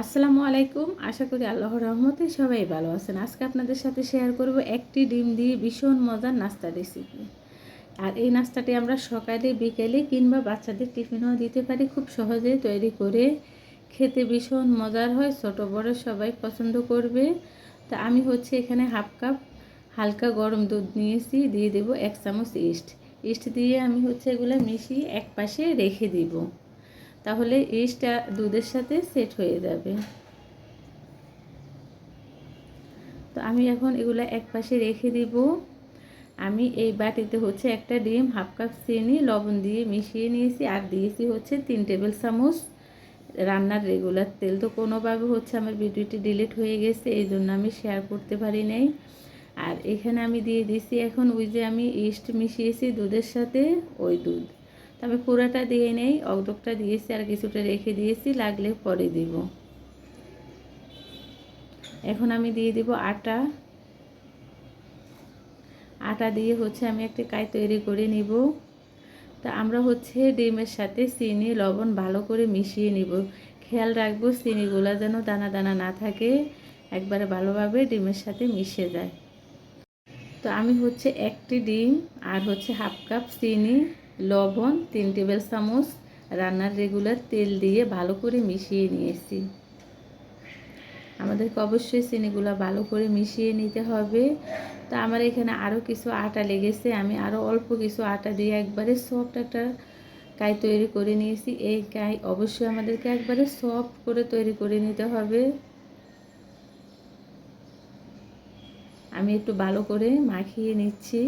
আসসালামু আলাইকুম। আশা করি আল্লাহর রহমতে সবাই ভালো আছেন। আজকে আপনাদের সাথে শেয়ার করব একটি ডিম দিয়ে ভীষণ মজার নাস্তা রেসিপি আর এই নাস্তাটি আমরা সকালে, বিকেলে কিংবা বাচ্চাদের টিফিনও দিতে পারি। খুব সহজে তৈরি করে খেতে ভীষণ মজার হয়। ছোট, বড় সবাই পছন্দ করবে। তা আমি হচ্ছে এখানে হাফ কাপ হালকা গরম দুধ নিয়েছি। দিয়ে দেব এক চামচ ইস্ট ইস্ট দিয়ে আমি হচ্ছে এগুলো মিশিয়ে এক পাশে রেখে দিব। তাহলে ইস্টটা দুধের সাথে সেট হয়ে যাবে। তো আমি এখন এগুলো এক পাশে রেখে দিব। আমি এই বাটিতে হচ্ছে একটা ডিম, হাফ কাপ চিনি, লবণ দিয়ে মিশিয়ে নিয়েছি, আর দিয়েছি হচ্ছে তিন টেবিল চামচ রান্নার রেগুলার তেল। তো কোনোভাবে হচ্ছে আমার ভিডিওটি ডিলিট হয়ে গেছে, এই জন্য আমি শেয়ার করতে পারি নাই। আর এখানে আমি দিয়ে দিছি এখন ওই যে আমি ইস্ট মিশিয়েছি দুধের সাথে, ওই দুধ। তবে পুরাটা দিয়ে নেই অগডকটা দিয়েছি আর কিছুটা রেখে দিয়েছি, লাগলে পরে দিব। এখন আমি দিয়ে দিব আটা। আটা দিয়ে হচ্ছে আমি একটা কাই তৈরি করে নিব। তা আমরা হচ্ছে ডিমের সাথে চিনি, লবণ ভালো করে মিশিয়ে নিব। খেয়াল রাখব চিনিগুলো যেন দানা দানা না থাকে, একবারে ভালোভাবে ডিমের সাথে মিশে যায়। তো আমি হচ্ছে একটি ডিম আর হচ্ছে হাফ কাপ চিনি। লবণ, তিন টেবিল চামচ রান্নার রেগুলার তেল দিয়ে ভালো করে মিশিয়ে নিয়েছি। আমাদেরকে অবশ্যই চিনিগুলো ভালো করে মিশিয়ে নিতে হবে। তা আমার এখানে আরও কিছু আটা লেগেছে, আমি আরও অল্প কিছু আটা দিয়ে একবারে সফট একটা কাই তৈরি করে নিয়েছি। এই কাই অবশ্যই আমাদেরকে একবারে সফট করে তৈরি করে নিতে হবে। আমি একটু ভালো করে মাখিয়ে নিচ্ছি।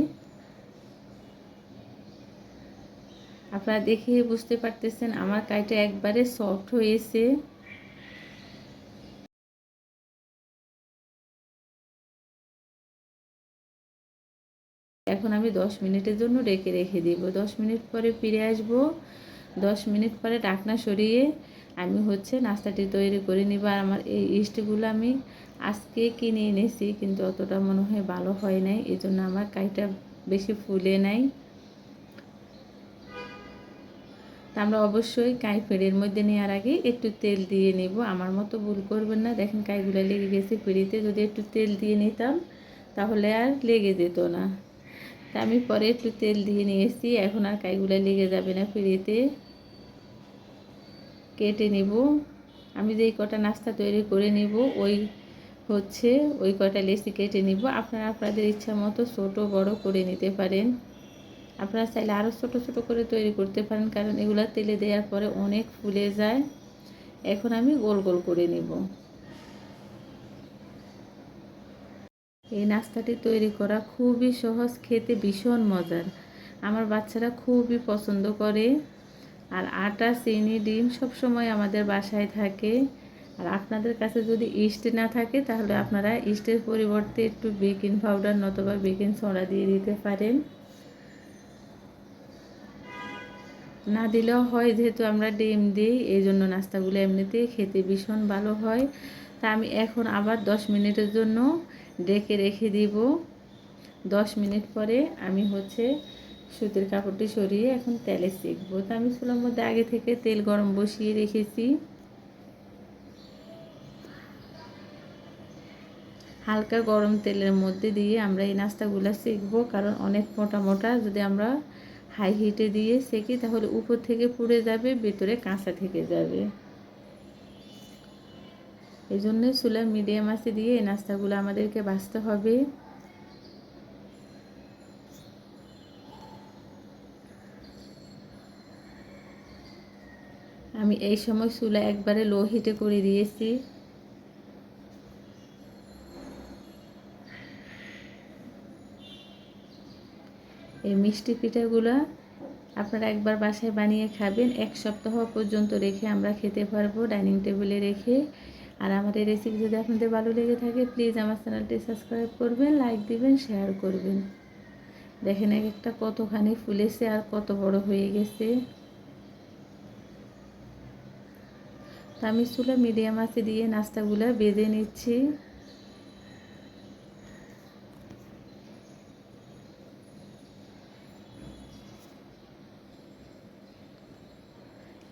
আপনারা দেখে বুঝতে পারতেছেন, আমার কাইটা একবারে সফট হয়েছে। এখন আমি দশ মিনিটের জন্য রেখে রেখে দিব। দশ মিনিট পরে ফিরে আসব। দশ মিনিট পরে ডাকনা সরিয়ে আমি হচ্ছে নাস্তাটি তৈরি করে নিব। আর আমার এই ইস্টগুলো আমি আজকে কিনে এনেছি, কিন্তু অতটা মনে হয় ভালো হয় নাই। এই জন্য আমার কাইটা বেশি ফুলে নাই। আমরা অবশ্যই কাই ফেড়ের মধ্যে নেওয়ার আগে একটু তেল দিয়ে নেব। আমার মতো ভুল করবেন না। দেখেন কাইগুলো লেগে গেছে ফেড়িতে যদি একটু তেল দিয়ে নিতাম, তাহলে আর লেগে যেত না। তা আমি পরে একটু তেল দিয়ে নিয়েছি। এখন আর কাইগুলো লেগে যাবে না ফিরিতে কেটে নেব। আমি যেই কটা নাস্তা তৈরি করে নেব, ওই হচ্ছে ওই কটা লেসি কেটে নিব। আপনারা, আপনাদের ইচ্ছা মতো ছোটো বড় করে নিতে পারেন। আপনারা চাইলে আরও ছোটো ছোটো করে তৈরি করতে পারেন, কারণ এগুলো তেলে দেওয়ার পরে অনেক ফুলে যায়। এখন আমি গোল গোল করে নেব। এই নাস্তাটি তৈরি করা খুবই সহজ, খেতে ভীষণ মজার। আমার বাচ্চারা খুবই পছন্দ করে। আর আটা, চিনি, ডিম সবসময় আমাদের বাসায় থাকে। আর আপনাদের কাছে যদি ইস্ট না থাকে, তাহলে আপনারা ইস্টের পরিবর্তে একটু বেকিং পাউডার নতবা বেকিং সোডা দিয়ে দিতে পারেন। না দিলেও হয় যেহেতু আমরা ডিম দিই, এই জন্য নাস্তাগুলো এমনিতেই খেতে ভীষণ ভালো হয়। তা আমি এখন আবার দশ মিনিটের জন্য ডেকে রেখে দিব। দশ মিনিট পরে আমি হচ্ছে সুতির কাপড়টি সরিয়ে এখন তেলে শিখব তা আমি চুলার মধ্যে আগে থেকে তেল গরম বসিয়ে রেখেছি। হালকা গরম তেলের মধ্যে দিয়ে আমরা এই নাস্তাগুলো শিখব কারণ অনেক মোটা মোটা যদি আমরা হাই হিটে দিয়ে সেকি তাহলে উপর থেকে পুড়ে যাবে, ভেতরে কাঁচা থেকে যাবে। এই জন্য চুলা মিডিয়াম আছে দিয়ে এই নাস্তাগুলো আমাদেরকে বাঁচতে হবে। আমি এই সময় চুলা একবারে লো হিটে করে দিয়েছি। এই মিষ্টি পিঠাগুলো আপনারা একবার বাসায় বানিয়ে খাবেন। এক সপ্তাহ পর্যন্ত রেখে আমরা খেতে পারব ডাইনিং টেবিলে রেখে। আর এই রেসিপি যদি আপনাদের ভালো লেগে থাকে প্লিজ আমার চ্যানেলটি সাবস্ক্রাইব করবেন লাইক দিবেন শেয়ার করবেন। দেখেন এক একটা কতখানি ফুলেছে আর কত বড় হয়ে গেছে। তো আমি চুলা মিডিয়াম আছে দিয়ে নাস্তাগুলো বেঁধে নিচ্ছি।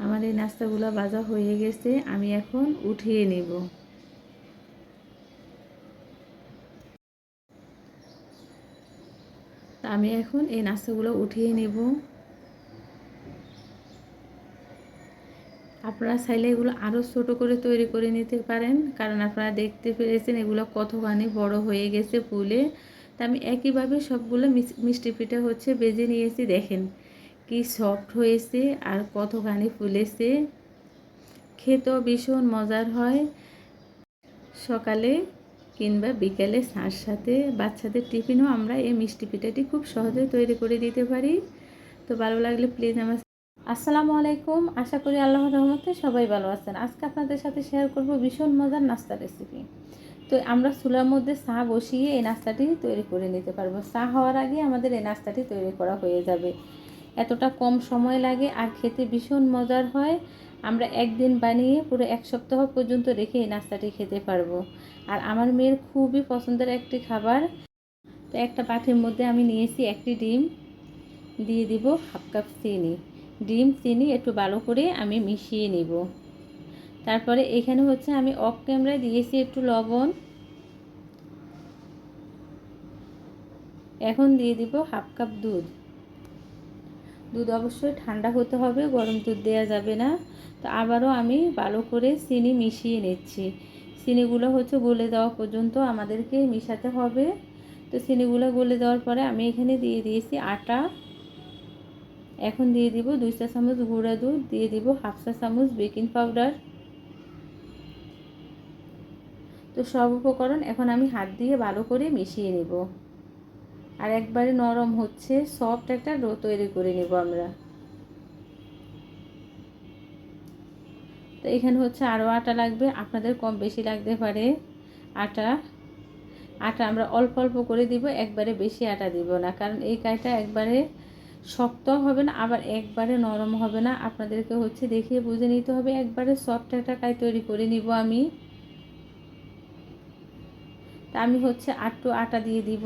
আমার এই নাস্তাগুলো ভাজা হয়ে গেছে, আমি এখন উঠিয়ে নেব। আমি এখন এই নাস্তাগুলো উঠিয়ে নেব। আপনারা চাইলে এগুলো আরও ছোটো করে তৈরি করে নিতে পারেন, কারণ আপনারা দেখতে পেরেছেন এগুলো কতখানি বড় হয়ে গেছে ফুলে। তা আমি একইভাবে সবগুলো মিষ্টি পিঠা হচ্ছে বেজে নিয়েছি, দেখেন। কি সফট হয়েছে আর কতখানি ফুলেছে? খেতেও ভীষণ মজার হয়। সকালে কিংবা বিকেলে সার সাথে বাচ্চাদের টিফিনও আমরা এই মিষ্টি পিঠাটি খুব সহজে তৈরি করে দিতে পারি। তো ভালো লাগলে প্লিজ আমার আসসালামু আলাইকুম। আশা করি আল্লাহ রহমতে সবাই ভালো আছেন। আজকে আপনাদের সাথে শেয়ার করব ভীষণ মজার নাস্তা রেসিপি তো আমরা চুলার মধ্যে চা বসিয়ে এই নাস্তাটি তৈরি করে নিতে পারব। চা হওয়ার আগে আমাদের এই নাস্তাটি তৈরি করা হয়ে যাবে। এতটা কম সময় লাগে আর খেতে ভীষণ মজার হয়। আমরা একদিন বানিয়ে পুরো এক সপ্তাহ পর্যন্ত রেখে এই নাস্তাটি খেতে পারব। আর আমার মেয়ের খুবই পছন্দের একটি খাবার। তো একটা পাঠির মধ্যে আমি নিয়েছি একটি ডিম। দিয়ে দিব হাফ কাপ চিনি। ডিম, চিনি একটু ভালো করে আমি মিশিয়ে নিব। তারপরে এখানে হচ্ছে আমি অফ ক্যামেরায় দিয়েছি একটু লবণ। এখন দিয়ে দিব হাফ কাপ দুধ। দুধ অবশ্যই ঠান্ডা হতে হবে, গরম দুধ দেওয়া যাবে না। তো আবারও আমি ভালো করে চিনি মিশিয়ে নিচ্ছি। চিনিগুলো হচ্ছে গলে দেওয়া পর্যন্ত আমাদেরকে মিশাতে হবে। তো চিনিগুলো গলে দেওয়ার পরে আমি এখানে দিয়ে দিয়েছি আটা। এখন দিয়ে দিব দুই চা চামচ গুঁড়া দুধ, দিয়ে দিব হাফ চা চামচ বেকিং পাউডার। তো সব উপকরণ এখন আমি হাত দিয়ে ভালো করে মিশিয়ে নেব। আর একবারে নরম হচ্ছে সফট একটা ডো তৈরি করে নেব আমরা। তো এখানে হচ্ছে আরও আটা লাগবে, আপনাদের কম বেশি লাগতে পারে আটা। আটা আমরা অল্প অল্প করে দিব, একবারে বেশি আটা দিব না, কারণ এই কাইটা একবারে শক্ত হবে না, আবার একবারে নরম হবে না। আপনাদেরকে হচ্ছে দেখিয়ে বুঝে নিতে হবে, একবারে সফট একটা কাই তৈরি করে নিব আমি। তা আমি হচ্ছে আটটু আটা দিয়ে দিব।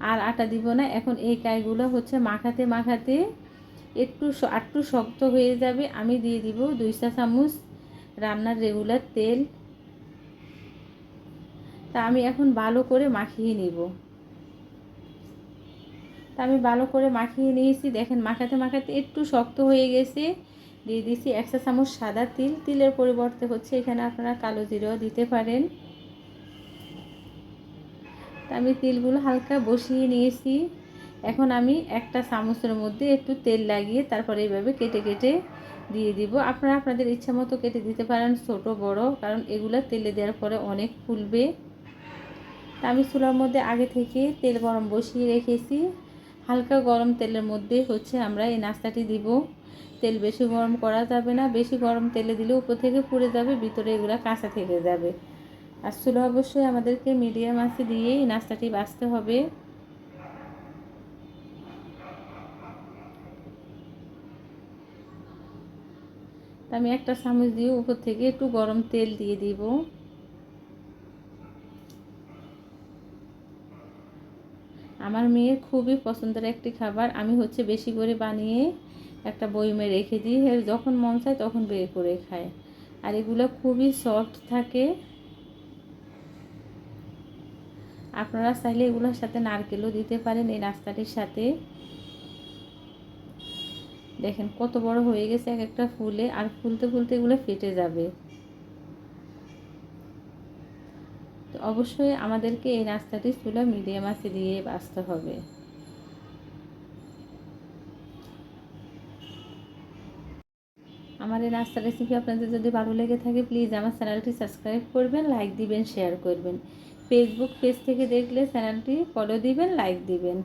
আর আটা দিব না। এখন এই কাইগুলো হচ্ছে মাখাতে মাখাতে একটু একটু শক্ত হয়ে যাবে। আমি দিয়ে দিব দুই চা চামচ রান্নার রেগুলার তেল। তা আমি এখন ভালো করে মাখিয়ে নিব। তা আমি ভালো করে মাখিয়ে নিয়েছি। দেখেন মাখাতে মাখাতে একটু শক্ত হয়ে গেছে। দিয়ে দিয়েছি এক চা চামচ সাদা তিল। তিলের পরিবর্তে হচ্ছে এখানে আপনারা কালো জিরাও দিতে পারেন। তা আমি তিলগুলো হালকা বসিয়ে নিয়েছি। এখন আমি একটা চামচের মধ্যে একটু তেল লাগিয়ে তারপরে এইভাবে কেটে কেটে দিয়ে দিব। আপনারা আপনাদের ইচ্ছা মতো কেটে দিতে পারেন, ছোট, বড়, কারণ এগুলো তেলে দেওয়ার পরে অনেক ফুলবে। তা আমি চুলার মধ্যে আগে থেকে তেল গরম বসিয়ে রেখেছি। হালকা গরম তেলের মধ্যে হচ্ছে আমরা এই নাস্তাটি দিব। তেল বেশি গরম করা যাবে না, বেশি গরম তেলে দিলে উপর থেকে পুড়ে যাবে, ভিতরে এগুলো কাঁচা থেকে যাবে। আর চুলো অবশ্যই আমাদেরকে মিডিয়াম আঁচে দিয়ে এই নাস্তাটি বাঁচতে হবে। আমি একটা চামচ দিয়ে উপর থেকে একটু গরম তেল দিয়ে দিব। আমার মেয়ের খুবই পছন্দের একটি খাবার। আমি হচ্ছে বেশি করে বানিয়ে একটা বইমে রেখে দিই। যখন মন চায় তখন বের করে খায়। আর এগুলো খুবই সফট থাকে। আপনারা চাইলে এগুলোর সাথে নারকেলও দিতে পারেন এই নাস্তাটির সাথে। দেখেন কত বড় হয়ে গেছে এক একটা ফুলে, আর ফুলতে ফুলতে এগুলো ফেটে যাবে। তো অবশ্যই আমাদেরকে এই নাস্তাটি চুলা মিডিয়াম আছে দিয়ে বাঁচতে হবে। আমার এই নাস্তা রেসিপি আপনাদের যদি ভালো লেগে থাকে, প্লিজ আমার চ্যানেলটি সাবস্ক্রাইব করবেন, লাইক দিবেন, শেয়ার করবেন। ফেসবুক পেজ থেকে দেখলে চ্যানেলটি ফলো দিবেন লাইক দিবেন।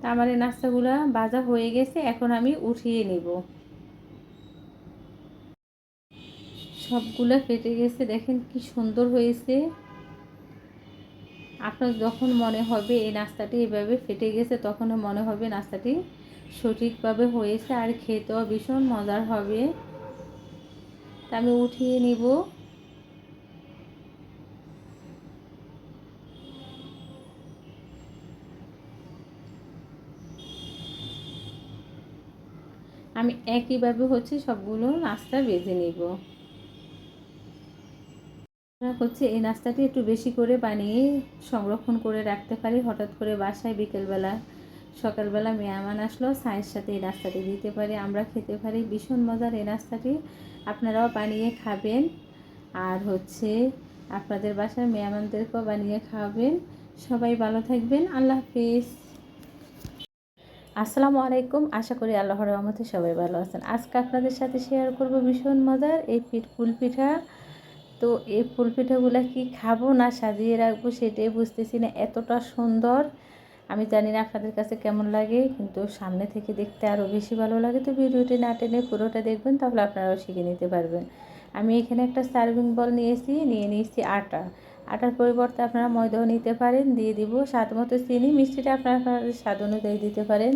তা আমার এই নাস্তাগুলো বাজা হয়ে গেছে, এখন আমি উঠিয়ে নিব। সবগুলো ফেটে গেছে, দেখেন কি সুন্দর হয়েছে। আপনার যখন মনে হবে এই নাস্তাটি এভাবে ফেটে গেছে, তখন মনে হবে নাস্তাটি সঠিকভাবে হয়েছে, আর খেতেও ভীষণ মজার হবে। তা আমি উঠিয়ে নিব। আমি একইভাবে হচ্ছে সবগুলো নাস্তা বেজে নিব। হচ্ছে এই নাস্তাটি একটু বেশি করে বানিয়ে সংরক্ষণ করে রাখতে পারি। হঠাৎ করে বাসায় বিকেলবেলা, সকালবেলা মেয়ামান আসলো চায়ের সাথে এই নাস্তাটি দিতে পারি। আমরা খেতে পারি। ভীষণ মজার এই নাস্তাটি। আপনারাও বানিয়ে খাবেন। আর হচ্ছে আপনাদের বাসায় মেয়ামানদেরকেও বানিয়ে খাওয়াবেন। সবাই ভালো থাকবেন। আল্লাহ হাফিজ। আসসালামু আলাইকুম। আশা করি আল্লাহর রহমতে সবাই ভালো আছেন। আজকে আপনাদের সাথে শেয়ার করব ভীষণ মজার এই পিঠ ফুল পিঠা। তো এই ফুল পিঠাগুলো কি খাব না সাজিয়ে রাখব সেটাই বুঝতেছি না, এতটা সুন্দর। আমি জানি না আপনাদের কাছে কেমন লাগে, কিন্তু সামনে থেকে দেখতে আরও বেশি ভালো লাগে। তো ভিডিওটি না টেনে পুরোটা দেখবেন, তাহলে আপনারাও শিখে নিতে পারবেন। আমি এখানে একটা সার্ভিং বল নিয়েছি, নিয়ে নিয়েছি আটা। আটার পরিবর্তে আপনারা ময়দাও নিতে পারেন, দিয়ে দিব স্বাদ মতো চিনি। মিষ্টিটা আপনারা স্বাদ অনুযায়ী দিতে পারেন।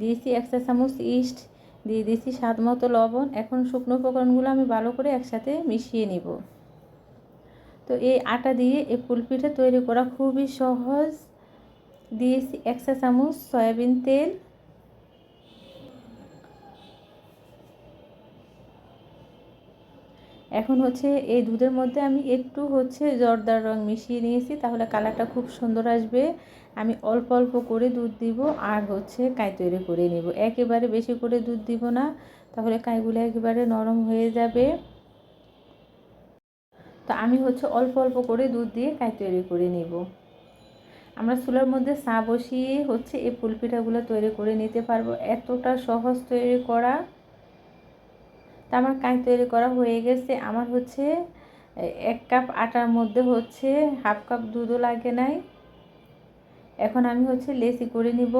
দিয়েছি একটা চামচ ইস্ট, দিয়ে দিয়েছি স্বাদ মতো লবণ। এখন শুকনো উপকরণগুলো আমি ভালো করে একসাথে মিশিয়ে নিব। তো এই আটা দিয়ে এই ফুলপিঠা তৈরি করা খুবই সহজ। দিয়েছি একশো চামচ সয়াবিন তেল এখন হচ্ছে এই দুধের মধ্যে আমি একটু হচ্ছে জর্দার রং মিশিয়ে নিয়েছি, তাহলে কালারটা খুব সুন্দর আসবে। আমি অল্প অল্প করে দুধ দিব আর হচ্ছে কাই তৈরি করে নেব। একেবারে বেশি করে দুধ দিব না, তাহলে কাইগুলো একেবারে নরম হয়ে যাবে। তো আমি হচ্ছে অল্প অল্প করে দুধ দিয়ে কাই তৈরি করে নেব। আমরা চুলার মধ্যে চা বসিয়ে হচ্ছে এই পুলপিঠাগুলো তৈরি করে নিতে পারব। এতটা সহজ তৈরি করা তা আমার কাই তৈরি করা হয়ে গেছে। আমার হচ্ছে এক কাপ আটার মধ্যে হচ্ছে হাফ কাপ দুধও লাগে নাই। এখন আমি হচ্ছে লেসি করে নিব।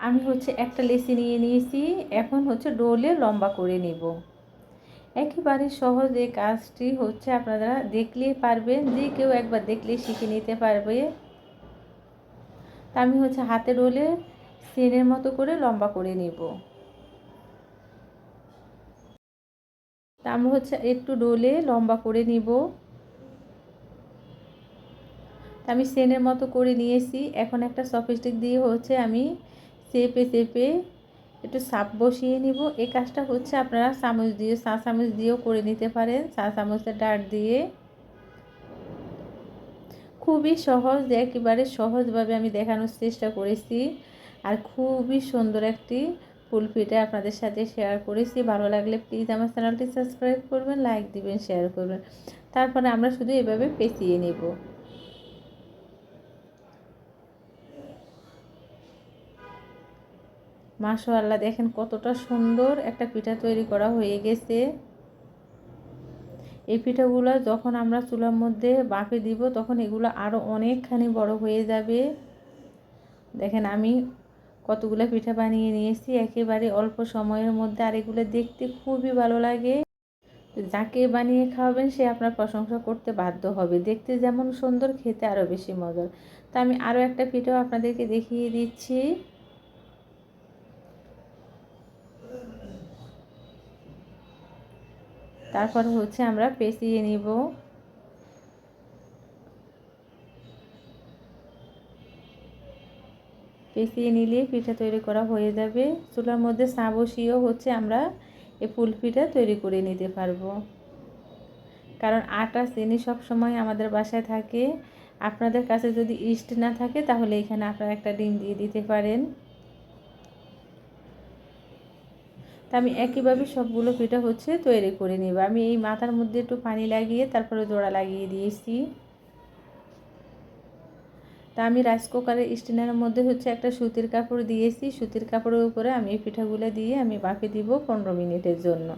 আমি হচ্ছে একটা লেসি নিয়ে নিয়েছি, এখন হচ্ছে ডোলে লম্বা করে নিব। একেবারে সহজ এই কাজটি হচ্ছে আপনারা দেখলেই পারবেন, যে কেউ একবার দেখলেই শিখে নিতে পারবে। তা আমি হচ্ছে হাতে রোলে সেনের মতো করে লম্বা করে নিব। তা আমরা হচ্ছে একটু ডোলে লম্বা করে নিব। আমি সেনের মতো করে নিয়েছি। এখন একটা সফিস্টিক দিয়ে হচ্ছে আমি চেপে চেপে একটু সাপ বসিয়ে নিব। এই কাজটা হচ্ছে আপনারা চামচ দিয়ে, চা চামচ দিয়েও করে নিতে পারেন। চা চামচের ডাট দিয়ে। খুবই সহজ, একেবারে সহজভাবে আমি দেখানোর চেষ্টা করেছি। আর খুবই সুন্দর একটি ফুল পিঠে আপনাদের সাথে শেয়ার করেছি। ভালো লাগলে প্লিজ আমার চ্যানেলটি সাবস্ক্রাইব করবেন লাইক দিবেন শেয়ার করবেন। তারপরে আমরা শুধু এভাবে পেঁচিয়ে নেব। মাশাআল্লাহ, দেখেন কতটা সুন্দর একটা পিঠা তৈরি করা হয়ে গেছে। এই পিঠাগুলো যখন আমরা চুলার মধ্যে বাঁপে দিব, তখন এগুলো আরও অনেকখানি বড় হয়ে যাবে। দেখেন আমি কতগুলো পিঠা বানিয়ে নিয়েছি একেবারে অল্প সময়ের মধ্যে আর এগুলো দেখতে খুবই ভালো লাগে। যাকে বানিয়ে খাওয়াবেন সে আপনার প্রশংসা করতে বাধ্য হবে। দেখতে যেমন সুন্দর, খেতে আরও বেশি মজার। তা আমি আরও একটা পিঠাও আপনাদেরকে দেখিয়ে দিচ্ছি। তারপর হচ্ছে আমরা পেঁচিয়ে নিব। পেঁচিয়ে নিলে পিঠা তৈরি করা হয়ে যাবে। চুলার মধ্যে চা বসিয়েও হচ্ছে আমরা এই ফুল পিঠা তৈরি করে নিতে পারব। কারণ আটা, চিনি সব সময় আমাদের বাসায় থাকে। আপনাদের কাছে যদি ইস্ট না থাকে, তাহলে এখানে আপনারা একটা ডিম দিয়ে দিতে পারেন। তা আমি একইভাবে সবগুলো পিঠা হচ্ছে তৈরি করে নেব। আমি এই মাথার মধ্যে একটু পানি লাগিয়ে তারপরে জোড়া লাগিয়ে দিয়েছি। তা আমি রাইস কুকারের স্ট্যান্ডের মধ্যে হচ্ছে একটা সুতির কাপড় দিয়েছি। সুতির কাপড়ের উপরে আমি এই পিঠাগুলো দিয়ে আমি বাকি দিব পনেরো মিনিটের জন্য।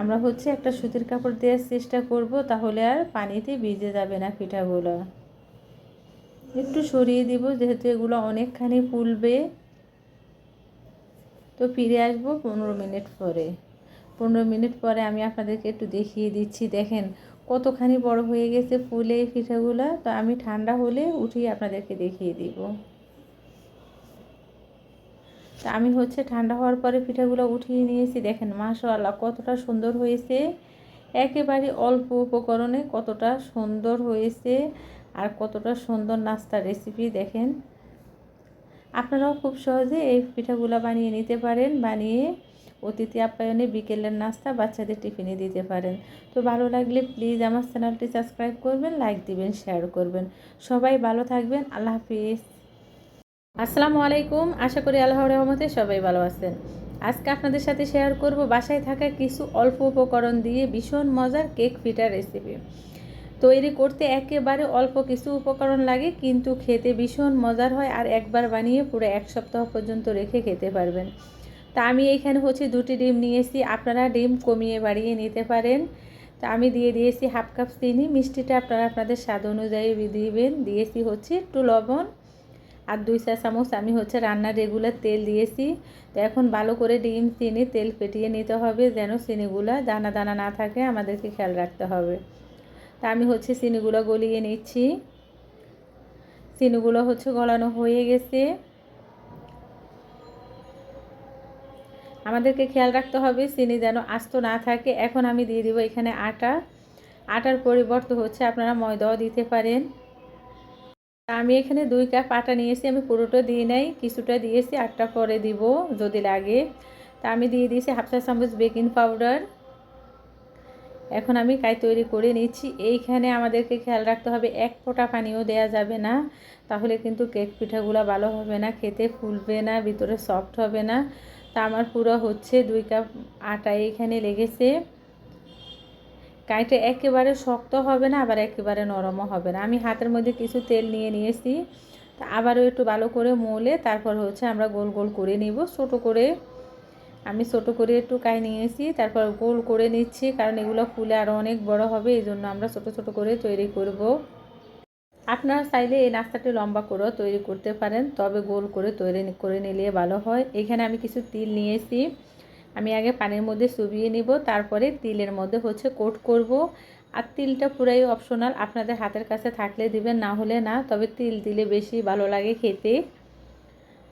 আমরা হচ্ছে একটা সুতির কাপড় দেওয়ার চেষ্টা করব, তাহলে আর পানিতে ভিজে যাবে না পিঠাগুলো। একটু সরিয়ে দিব, যেহেতু এগুলো অনেকখানি ফুলবে। তো ফিরে আসব পনেরো মিনিট পরে। পনেরো মিনিট পরে আমি আপনাদেরকে একটু দেখিয়ে দিচ্ছি, দেখেন কতখানি বড় হয়ে গেছে ফুলে এই পিঠাগুলো তো আমি ঠান্ডা হলে উঠিয়ে আপনাদেরকে দেখিয়ে দিব। তা আমি হচ্ছে ঠান্ডা হওয়ার পরে পিঠাগুলো উঠিয়ে নিয়েছি, দেখেন মাশাআল্লাহ কতটা সুন্দর হয়েছে। একেবারে অল্প উপকরণে কতটা সুন্দর হয়েছে আর কতটা সুন্দর নাস্তার রেসিপি দেখেন। আপনারাও খুব সহজে এই পিঠাগুলো বানিয়ে নিতে পারেন, বানিয়ে অতিথি আপ্যায়নে বিকেলের নাস্তা বাচ্চাদের টিফিনে দিতে পারেন। তো ভালো লাগলে প্লিজ আমার চ্যানেলটি সাবস্ক্রাইব করবেন লাইক দিবেন শেয়ার করবেন। সবাই ভালো থাকবেন, আল্লাহ হাফিজ। আসসালামু আলাইকুম, আশা করি আল্লাহর রহমতে সবাই ভালো আছেন। আজকে আপনাদের সাথে শেয়ার করব বাসায় থাকা কিছু অল্প উপকরণ দিয়ে ভীষণ মজার কেক ফিটার রেসিপি তৈরি করতে একেবারে অল্প কিছু উপকরণ লাগে, কিন্তু খেতে ভীষণ মজার হয় আর একবার বানিয়ে পুরো এক সপ্তাহ পর্যন্ত রেখে খেতে পারবেন। তা আমি এখানে হচ্ছে দুটি ডিম নিয়েছি, আপনারা ডিম কমিয়ে বাড়িয়ে নিতে পারেন। তা আমি দিয়ে দিয়েছি হাফ কাপ চিনি, মিষ্টিটা আপনারা আপনাদের স্বাদ অনুযায়ী দিবেন। দিয়েছি হচ্ছে একটু লবণ আর দুই চা চামচ আমি হচ্ছে রান্নার রেগুলার তেল দিয়েছি। তো এখন ভালো করে ডিম, চিনি, তেল ফেটিয়ে নিতে হবে যেন চিনিগুলো দানা দানা না থাকে, আমাদেরকে খেয়াল রাখতে হবে। তা আমি হচ্ছে চিনিগুলো গলিয়ে নিচ্ছি। চিনিগুলো হচ্ছে গলানো হয়ে গেছে। আমাদেরকে খেয়াল রাখতে হবে, চিনি যেন আস্ত না থাকে। এখন আমি দিয়ে দিব এখানে আটা। আটার পরিবর্তে হচ্ছে আপনারা ময়দাও দিতে পারেন। আমি এখানে দুই কাপ আটা নিয়েছি, আমি পুরোটা দিয়ে নাই, কিছুটা দিয়েছি, আটটা পরে দিব যদি লাগে। তা আমি দিয়ে দিয়েছি হাফ চা চামচ বেকিং পাউডার। এখন আমি কাই তৈরি করে নিচ্ছি। এইখানে আমাদেরকে খেয়াল রাখতে হবে, এক ফোঁটা পানিও দেয়া যাবে না। তাহলে কিন্তু কেক পিঠাগুলো ভালো হবে না, খেতে ফুলবে না, ভিতরে সফট হবে না। তা আমার পুরো হচ্ছে দুই কাপ আটা এখানে লেগেছে। কাইটা একেবারে শক্ত হবে না, আবার একেবারে নরমও হবে না। আমি হাতের মধ্যে কিছু তেল নিয়ে নিয়েছি। তা আবারও একটু ভালো করে মোলে তারপর হচ্ছে আমরা গোল গোল করে নিব। ছোট করে আমি ছোট করে একটু কাই নিয়েছি, তারপর গোল করে নিচ্ছি, কারণ এগুলো ফুলে আরও অনেক বড় হবে এই জন্য আমরা ছোট ছোট করে তৈরি করব। আপনারা চাইলে এই নাস্তাটি লম্বা করেও তৈরি করতে পারেন, তবে গোল করে তৈরি করে নিলে ভালো হয়। এখানে আমি কিছু তিল নিয়েছি। আমি আগে পানির মধ্যে চুবিয়ে নিব, তারপরে তিলের মধ্যে হচ্ছে কোট করব। আর তিলটা পুরাই অপশনাল, আপনাদের হাতের কাছে থাকলে দিবেন, না হলে না, তবে তিল দিলে বেশি ভালো লাগে খেতে।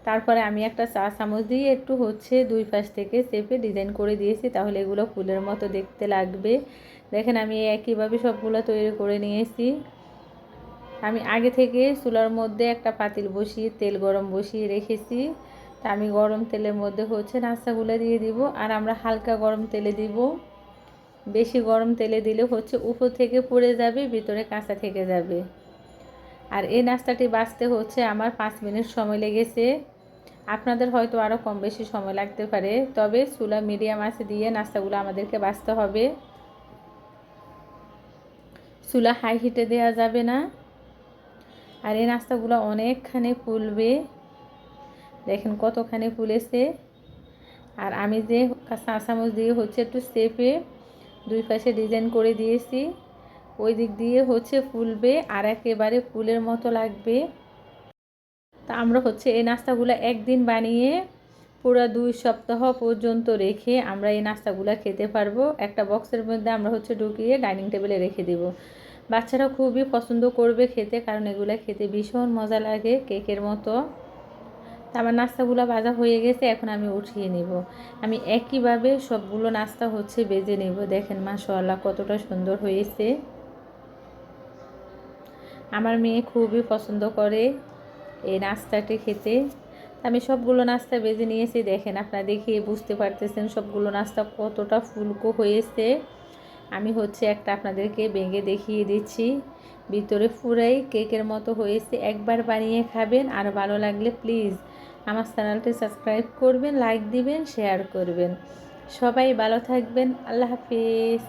তারপরে আমি একটা চা চামচ দিয়ে একটু হচ্ছে দুই পাশ থেকে চেপে ডিজাইন করে দিয়েছি, তাহলে এগুলো ফুলের মতো দেখতে লাগবে। দেখেন আমি একইভাবে সবগুলো তৈরি করে নিয়েছি। আমি আগে থেকে চুলার মধ্যে একটা পাতিল বসিয়ে, তেল গরম বসিয়ে রেখেছি। তা আমি গরম তেলের মধ্যে হচ্ছে নাস্তাগুলো দিয়ে দিব আর আমরা হালকা গরম তেলে দিব। বেশি গরম তেলে দিলে হচ্ছে উপর থেকে পড়ে যাবে, ভিতরে কাঁচা থেকে যাবে। আর এই নাস্তাটি বাঁচতে হচ্ছে আমার পাঁচ মিনিট সময় লেগেছে। আপনাদের হয়তো আরও কম বেশি সময় লাগতে পারে, তবে চুলা মিডিয়াম আছে দিয়ে নাস্তাগুলো আমাদেরকে বাঁচতে হবে। চুলা হাই হিটে দেওয়া যাবে না। আর এই নাস্তাগুলো অনেকখানি ফুলবে। দেখেন কতখানি ফুলেছে। আর আমি যে চা চামচ দিয়ে হচ্ছে একটু স্টেপে দুই পাশে ডিজাইন করে দিয়েছি, ওই দিক দিয়ে হচ্ছে ফুলবে আর একেবারে ফুলের মতো লাগবে। তা আমরা হচ্ছে এই নাস্তাগুলো একদিন বানিয়ে পুরো দুই সপ্তাহ পর্যন্ত রেখে আমরা এই নাস্তাগুলো খেতে পারব। একটা বক্সের মধ্যে আমরা হচ্ছে ঢুকিয়ে ডাইনিং টেবিলে রেখে দেব। বাচ্চারা খুবই পছন্দ করবে খেতে, কারণ এগুলো খেতে ভীষণ মজা লাগে কেকের মতো। আমার নাস্তাগুলো ভাজা হয়ে গেছে, এখন আমি উঠিয়ে নিব। আমি একইভাবে সবগুলো নাস্তা হচ্ছে বেজে নেব। দেখেন মাশাআল্লাহ কতটা সুন্দর হয়েছে। আমার মেয়ে খুবই পছন্দ করে এই নাস্তাটি খেতে। আমি সবগুলো নাস্তা বেজে নিয়েছি। দেখেন আপনারা দেখিয়ে বুঝতে পারতেছেন সবগুলো নাস্তা কতটা ফুলকো হয়েছে। আমি হচ্ছে একটা আপনাদেরকে ভেঙে দেখিয়ে দিচ্ছি। ভিতরে পুরাই কেকের মতো হয়েছে। একবার বানিয়ে খাবেন। আর ভালো লাগলে প্লিজ আমার চ্যানেলটি সাবস্ক্রাইব করবেন, লাইক দিবেন, শেয়ার করবেন। সবাই ভালো থাকবেন। আল্লাহ হাফিজ।